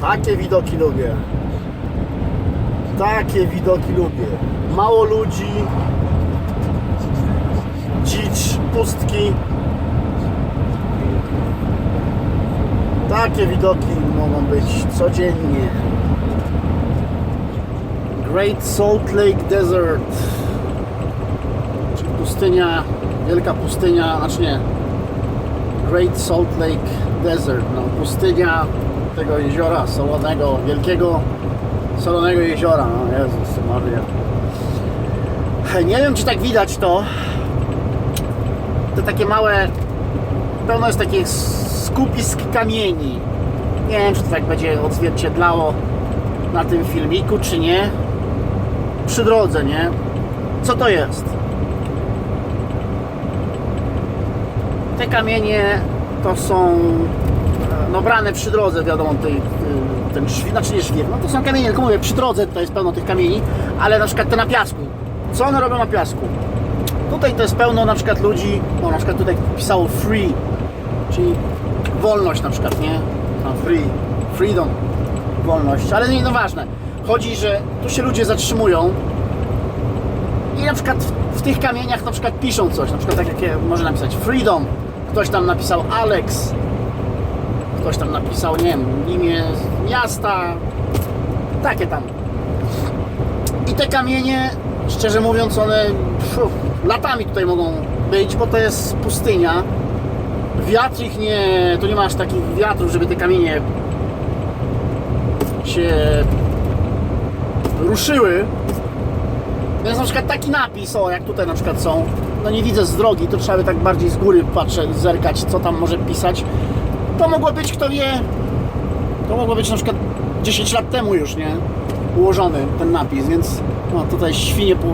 Takie widoki lubię. Takie widoki lubię. Mało ludzi, dzicz, pustki. Takie widoki mogą być codziennie. Great Salt Lake Desert. Czyli pustynia, wielka pustynia, znaczy nie. Great Salt Lake Desert, no pustynia tego jeziora solonego, wielkiego solonego jeziora, no Jezus Maria. Nie wiem czy tak widać to, te takie małe, pełno jest takich skupisk kamieni. Nie wiem czy to tak będzie odzwierciedlało na tym filmiku, czy nie. Przy drodze, nie? Co to jest? Te kamienie to są no brane przy drodze, wiadomo, tej, y, ten szwir, znaczy nie szwir, no to są kamienie, tylko mówię, przy drodze to jest pełno tych kamieni, ale na przykład te na piasku. Co one robią na piasku? Tutaj to jest pełno na przykład ludzi, no na przykład tutaj pisało free, czyli wolność na przykład, nie? No, free, freedom, wolność, ale nie, no ważne. Chodzi, że tu się ludzie zatrzymują i na przykład w, w tych kamieniach na przykład piszą coś, na przykład tak jak może napisać freedom, ktoś tam napisał Alex, ktoś tam napisał, nie wiem, imię miasta, takie tam. I te kamienie, szczerze mówiąc, one pfu, latami tutaj mogą być, bo to jest pustynia. Wiatr ich nie, tu nie masz takich wiatrów, żeby te kamienie się ruszyły. Więc na przykład taki napis, o jak tutaj na przykład są, no nie widzę z drogi, to trzeba by tak bardziej z góry patrzeć, zerkać, co tam może pisać. To mogło być, kto wie, to mogło być na przykład 10 lat temu już, nie? Ułożony ten napis, więc no tutaj świnie po,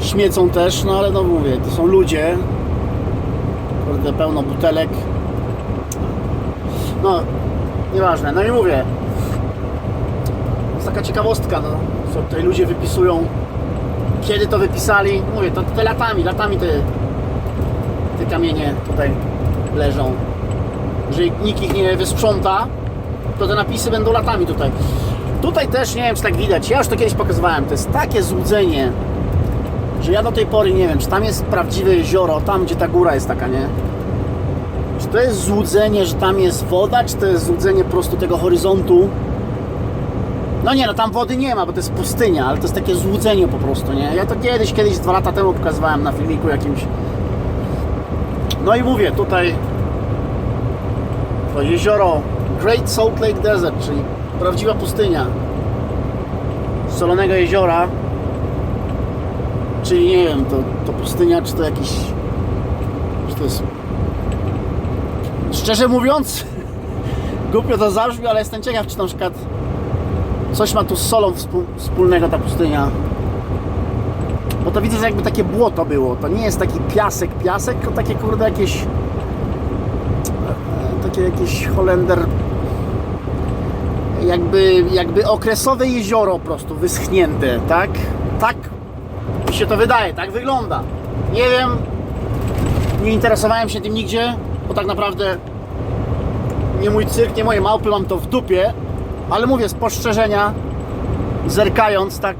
śmiecą też, no ale no mówię, to są ludzie, kurde, pełno butelek. No, nieważne, no i mówię, to jest taka ciekawostka, no, co tutaj ludzie wypisują, kiedy to wypisali, mówię, to te latami, latami te, te kamienie tutaj leżą. Jeżeli nikt ich nie wysprząta, to te napisy będą latami tutaj. Tutaj też, nie wiem czy tak widać, ja już to kiedyś pokazywałem, to jest takie złudzenie, że ja do tej pory nie wiem, czy tam jest prawdziwe jezioro, tam gdzie ta góra jest taka, nie? Czy to jest złudzenie, że tam jest woda, czy to jest złudzenie po prostu tego horyzontu? No nie, no tam wody nie ma, bo to jest pustynia, ale to jest takie złudzenie po prostu, nie? Ja to kiedyś, kiedyś dwa lata temu pokazywałem na filmiku jakimś. No i mówię, tutaj to jezioro Great Salt Lake Desert, czyli prawdziwa pustynia Solonego Jeziora, czyli nie wiem, to, to pustynia, czy to jakiś, czy to jest, szczerze mówiąc, głupio to zabrzmi, ale jestem ciekaw, czy na przykład coś ma tu z solą wspólnego ta pustynia. Bo to widzę, że jakby takie błoto było. To nie jest taki piasek, piasek, tylko takie kurde jakieś takie jakieś Holender jakby, jakby okresowe jezioro po prostu wyschnięte, tak? Tak mi się to wydaje, tak wygląda. Nie wiem, nie interesowałem się tym nigdzie, bo tak naprawdę nie mój cyrk, nie moje małpy, mam to w dupie, ale mówię, spostrzeżenia, zerkając tak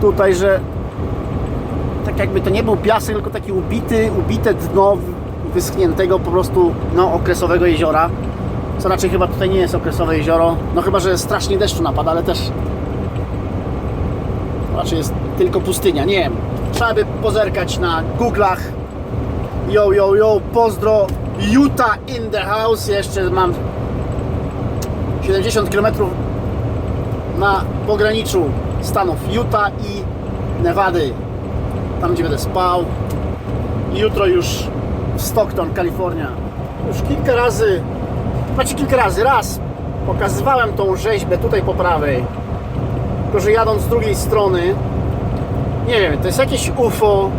tutaj, że tak jakby to nie był piasek, tylko taki ubity, ubite dno wyschniętego po prostu no, okresowego jeziora. Co raczej chyba tutaj nie jest okresowe jezioro. No chyba, że strasznie deszczu napada, ale też raczej jest tylko pustynia. Nie wiem. Trzeba by pozerkać na Google'ach. Yo, yo, yo, pozdro. Utah in the house. Jeszcze mam 70 km na pograniczu stanów Utah i Nevady. Tam, gdzie będę spał. Jutro już Stockton, Kalifornia. Już kilka razy, znaczy kilka razy, raz pokazywałem tą rzeźbę tutaj po prawej. Tylko, że jadąc z drugiej strony, nie wiem, to jest jakieś UFO,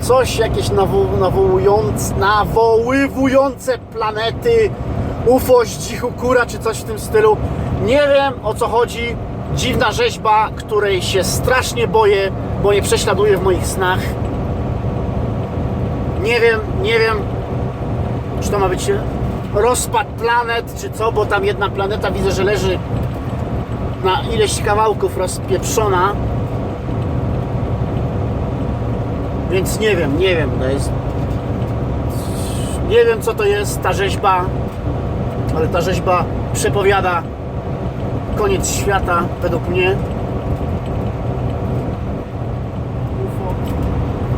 coś jakieś nawo- nawołujące, nawoływujące planety, UFO, zdzichu kura, czy coś w tym stylu. Nie wiem o co chodzi. Dziwna rzeźba, której się strasznie boję, bo mnie prześladuje w moich snach. Nie wiem, nie wiem, czy to ma być rozpad planet, czy co, bo tam jedna planeta widzę, że leży na ileś kawałków rozpieprzona. Więc nie wiem, nie wiem, to jest... Nie wiem co to jest ta rzeźba, ale ta rzeźba przepowiada koniec świata według mnie.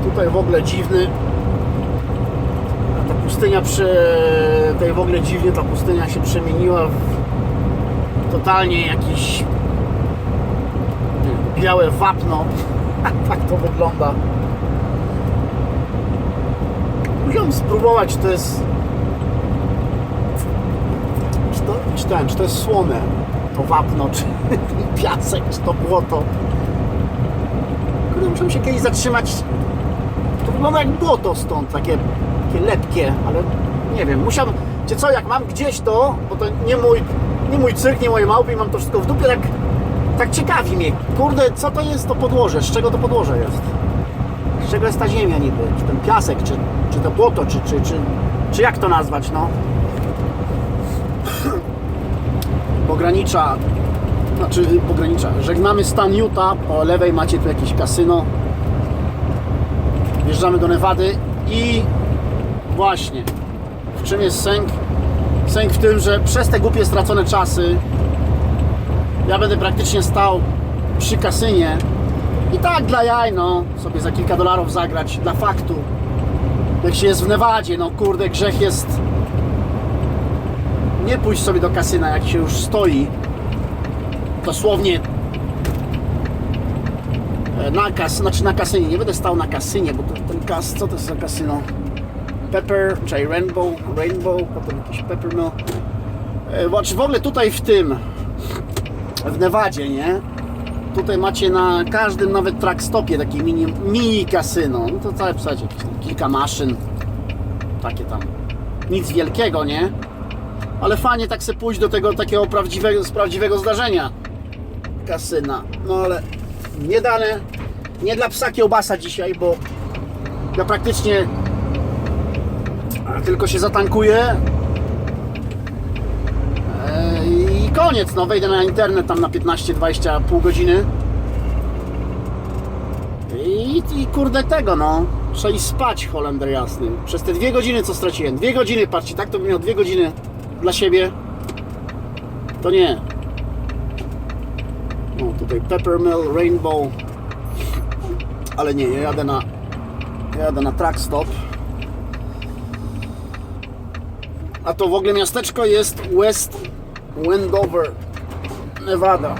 Tutaj w ogóle dziwny. Pustynia przy. Tutaj w ogóle dziwnie ta pustynia się przemieniła w totalnie jakiś białe wapno. tak to wygląda. Musiałem spróbować, to jest. Czy to, czy, czy to jest słone, to wapno, czy piasek, czy to błoto. Kurde, muszę się kiedyś zatrzymać. To wygląda jak błoto stąd, takie, takie lepkie, ale nie wiem. Musiałem, czy co, jak mam gdzieś to, bo to nie mój, nie mój cyrk, nie moje małpy mam to wszystko w dupie, tak, tak ciekawi mnie. Kurde, co to jest to podłoże? Z czego to podłoże jest? Z czego jest ta ziemia niby? Czy ten piasek, czy, czy to błoto, czy, czy, czy, czy jak to nazwać, no? Pogranicza, znaczy pogranicza, żegnamy stan Utah, po lewej macie tu jakieś kasyno. Wjeżdżamy do Nevady i właśnie, w czym jest sęk? Sęk w tym, że przez te głupie stracone czasy ja będę praktycznie stał przy kasynie i tak dla jaj, no, sobie za kilka dolarów zagrać, dla faktu. Jak się jest w Nevadzie, no kurde, grzech jest nie pójść sobie do kasyna, jak się już stoi. Dosłownie e, na kas, znaczy na kasynie, nie będę stał na kasynie, bo ten kas, co to jest za kasyno? Pepper, czyli Rainbow, Rainbow, potem jakiś Peppermill. E, Znaczy w ogóle tutaj w tym, w Nevadzie, nie? Tutaj macie na każdym nawet track stopie takie mini, mini kasyno. No to całe tam kilka maszyn. Takie tam. Nic wielkiego, nie? Ale fajnie tak se pójść do tego takiego prawdziwego, z prawdziwego zdarzenia kasyna. No ale nie dane, nie dla psa kiełbasa dzisiaj, bo ja praktycznie tylko się zatankuję. I koniec, no wejdę na internet tam na 15-20 pół godziny. I, i kurde tego no. Trzeba iść spać Holender jasny. Przez te dwie godziny co straciłem. Dwie godziny, patrzcie, tak to bym miał dwie godziny dla siebie. To nie. No tutaj Peppermill, Rainbow. Ale nie, ja jadę na ja jadę na track stop a to w ogóle miasteczko jest West Wendover, Nevada.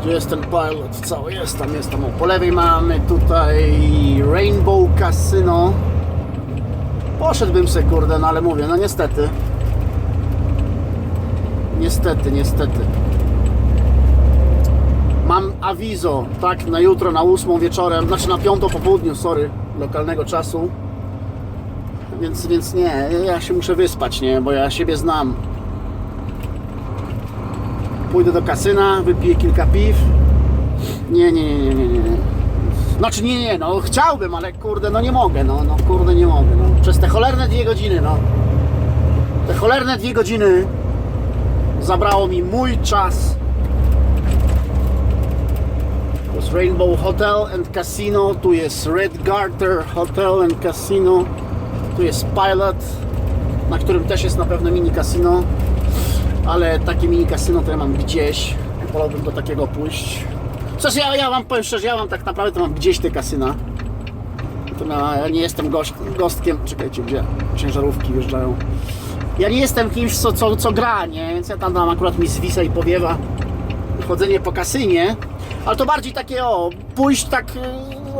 Gdzie jest ten pilot cały? Jest tam, jest tam. O, po lewej mamy tutaj Rainbow Casino. Poszedłbym se, kurde, no ale mówię, no niestety. Niestety, niestety. Mam awizo, tak, na jutro, na 8 wieczorem, znaczy na 5 po południu, sorry, lokalnego czasu. Więc, więc nie, ja się muszę wyspać, nie, bo ja siebie znam. Pójdę do kasyna, wypiję kilka piw. Nie, nie, nie, nie, nie, nie. Znaczy nie, nie, no chciałbym, ale kurde, no nie mogę, no, no kurde nie mogę, no. Przez te cholerne dwie godziny, no. Te cholerne dwie godziny zabrało mi mój czas. To jest Rainbow Hotel and Casino, tu jest Red Garter Hotel and Casino. Tu jest Pilot, na którym też jest na pewno mini casino, ale takie mini casino to ja mam gdzieś. Wolałbym do takiego pójść. Przecież ja, ja wam powiem szczerze, ja mam tak naprawdę to mam gdzieś te kasyna. Ja nie jestem gość, gostkiem. Czekajcie, gdzie ciężarówki wjeżdżają. Ja nie jestem kimś, co, co, co gra, nie? Więc ja tam, tam akurat mi zwisa i powiewa chodzenie po kasynie. Ale to bardziej takie o, pójść tak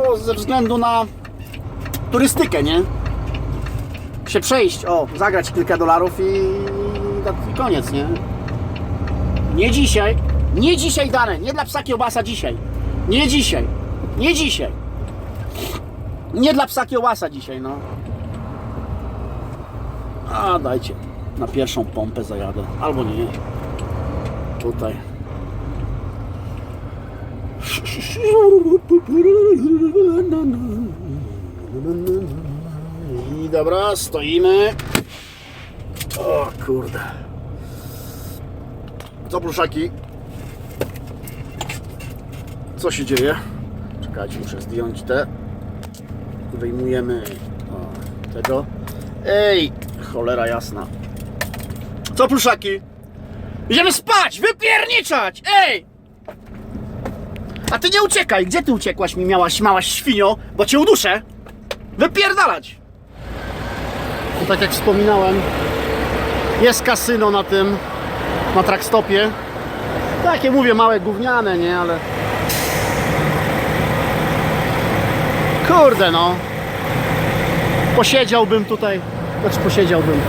o, ze względu na turystykę, nie? się przejść, o, zagrać kilka dolarów i, i koniec, nie? Nie dzisiaj, nie dzisiaj dane, nie dla psa kiełbasa dzisiaj. Nie dzisiaj, nie dzisiaj. Nie dla psa kiełbasa dzisiaj, no. A, dajcie, na pierwszą pompę zajadę, albo nie. Tutaj. I dobra, stoimy. O kurde. Co pluszaki? Co się dzieje? Czekajcie, muszę zdjąć te. Wyjmujemy o, tego. Ej, cholera jasna. Co pluszaki? Idziemy spać! Wypierniczać! Ej! A ty nie uciekaj! Gdzie ty uciekłaś mi miałaś, mała świnio? Bo cię uduszę! Wypierdalać! I tak jak wspominałem, jest kasyno na tym, na trackstopie. Takie mówię, małe gówniane, nie? Ale... Kurde no. Posiedziałbym tutaj. Znaczy posiedziałbym.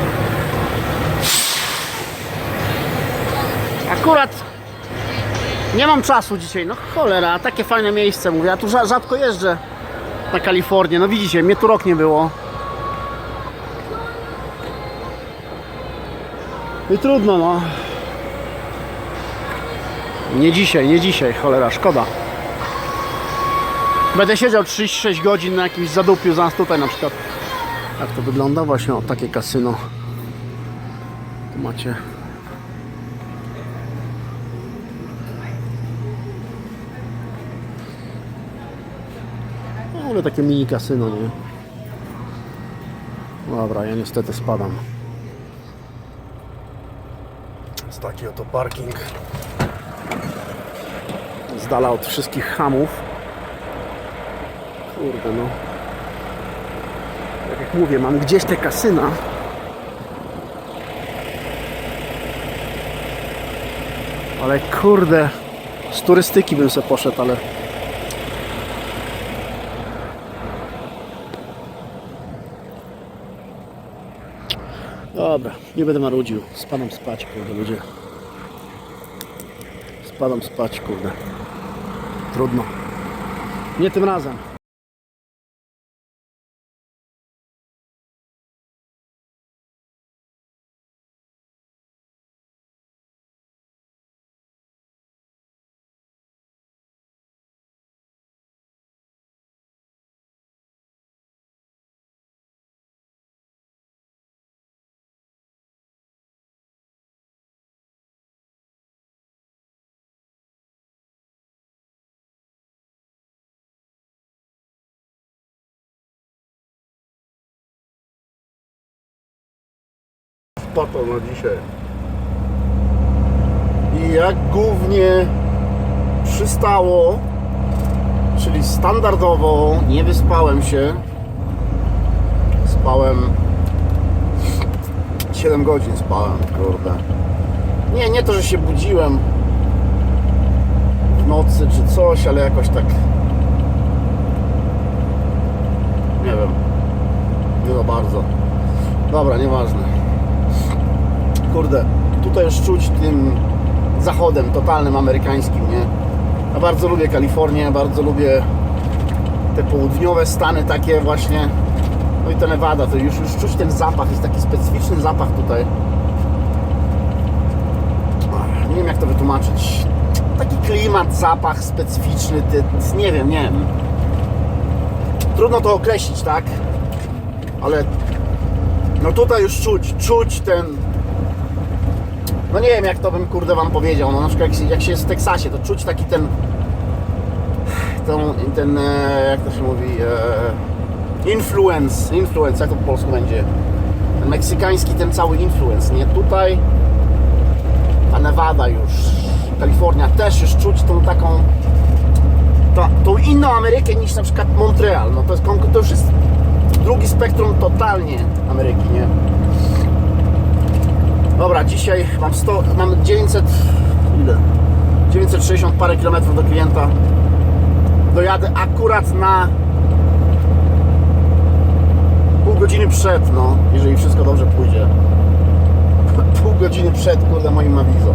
Akurat nie mam czasu dzisiaj. No cholera, takie fajne miejsce mówię. Ja tu rza- rzadko jeżdżę na Kalifornię. No widzicie, mnie tu rok nie było. I trudno no. Nie dzisiaj, nie dzisiaj, cholera, szkoda. Będę siedział 36 godzin na jakimś zadupiu, zaraz tutaj na przykład. Jak to wygląda? Właśnie o, takie kasyno. Tu macie. No, ale takie mini kasyno, nie? Dobra, ja niestety spadam. Jest taki oto parking. Z dala od wszystkich hamów. Kurde no. Tak jak mówię, mam gdzieś te kasyna. Ale kurde, z turystyki bym se poszedł, ale Dobra, nie będę marudził. Spadam spać, kurde ludzie. Spadam spać, kurde. Trudno. Nie tym razem. Pato na dzisiaj. I jak głównie przystało, czyli standardowo, nie wyspałem się. Spałem 7 godzin spałem, kurde. Nie, nie to, że się budziłem w nocy czy coś, ale jakoś tak nie wiem. Nie za bardzo. Dobra, nieważne. Kurde, tutaj już czuć tym zachodem totalnym amerykańskim, nie? Ja bardzo lubię Kalifornię, bardzo lubię te południowe stany takie właśnie. No i to Nevada, to już, już czuć ten zapach, jest taki specyficzny zapach tutaj. Nie wiem jak to wytłumaczyć. Taki klimat, zapach specyficzny, ty, nie wiem, nie wiem. Trudno to określić, tak? Ale no tutaj już czuć, czuć ten no nie wiem jak to bym kurde wam powiedział, no na przykład jak się, jak się jest w Teksasie, to czuć taki ten tą, ten, e, jak to się mówi e, influence, influence, jak to po polsku będzie ten meksykański ten cały influence, nie? Tutaj ta Nevada już, Kalifornia też już czuć tą taką ta, tą inną Amerykę niż na przykład Montreal, no to, jest, to już jest drugi spektrum totalnie Ameryki, nie? Dobra, dzisiaj mam 100, mam 900, ile? 960 parę kilometrów do klienta. Dojadę akurat na pół godziny przed, no, jeżeli wszystko dobrze pójdzie. Pół godziny przed, kurde, moim awizo.